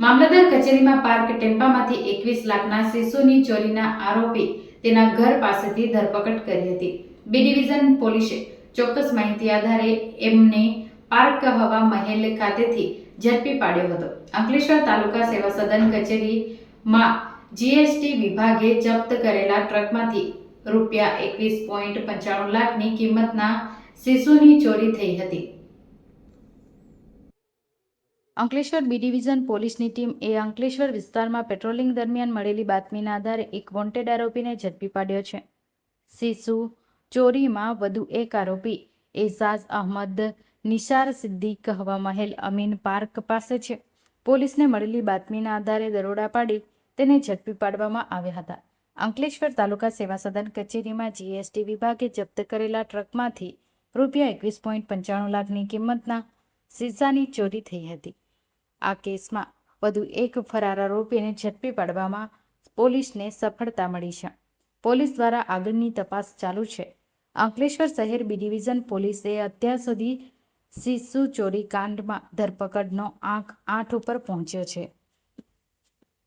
મામલતદાર કચેરીમાં પાર્ક ટેમ્પામાંથી એકવીસ લાખના શિશુની ચોરીના આરોપી તેના ઘર પાસેથી ધરપકડ કરી હતી. બી ડિવિઝન પોલીસે ચોક્કસ માહિતી આધારે એમને પાર્ક હવા મહેલ ખાતેથી ઝડપી પાડ્યો હતો. અંકલેશ્વર તાલુકા સેવા સદન કચેરીમાં જીએસટી વિભાગે જપ્ત કરેલા ટ્રકમાંથી રૂપિયા એકવીસ પોઈન્ટ પંચાણું લાખની કિંમતના શિશુની ચોરી થઈ હતી. અંકલેશ્વર બી ડિવિઝન પોલીસની ટીમ એ અંકલેશ્વર વિસ્તારમાં પેટ્રોલિંગ દરમિયાન મળેલી બાતમીના આધારે એક વોન્ટેડ આરોપીને ઝડપી પાડ્યો છે. શિશુ ચોરીમાં વધુ એક આરોપી એઝાઝ અહમદ નિશાર સિદ્દીક હવા મહેલ અમીન પાર્ક પાસે છે. પોલીસને મળેલી બાતમીના આધારે દરોડા પાડી તેને ઝડપી પાડવામાં આવ્યા હતા. અંકલેશ્વર તાલુકા સેવા સદન કચેરીમાં જીએસટી વિભાગે જપ્ત કરેલા ટ્રકમાંથી રૂપિયા એકવીસ પોઈન્ટ પંચાણું લાખની કિંમતના શીશાની ચોરી થઈ હતી. આ કેસમાં વધુ એક ફરાર આરોપીને ઝડપી પાડવામાં પોલીસને સફળતા મળી છે. પોલીસ દ્વારા આગળની તપાસ ચાલુ છે. અંકલેશ્વર શહેર બી ડિવિઝન પોલીસે અત્યાર સુધી શિશુ ચોરી કાંડમાં ધરપકડનો આંક આઠ ઉપર પહોંચ્યો છે.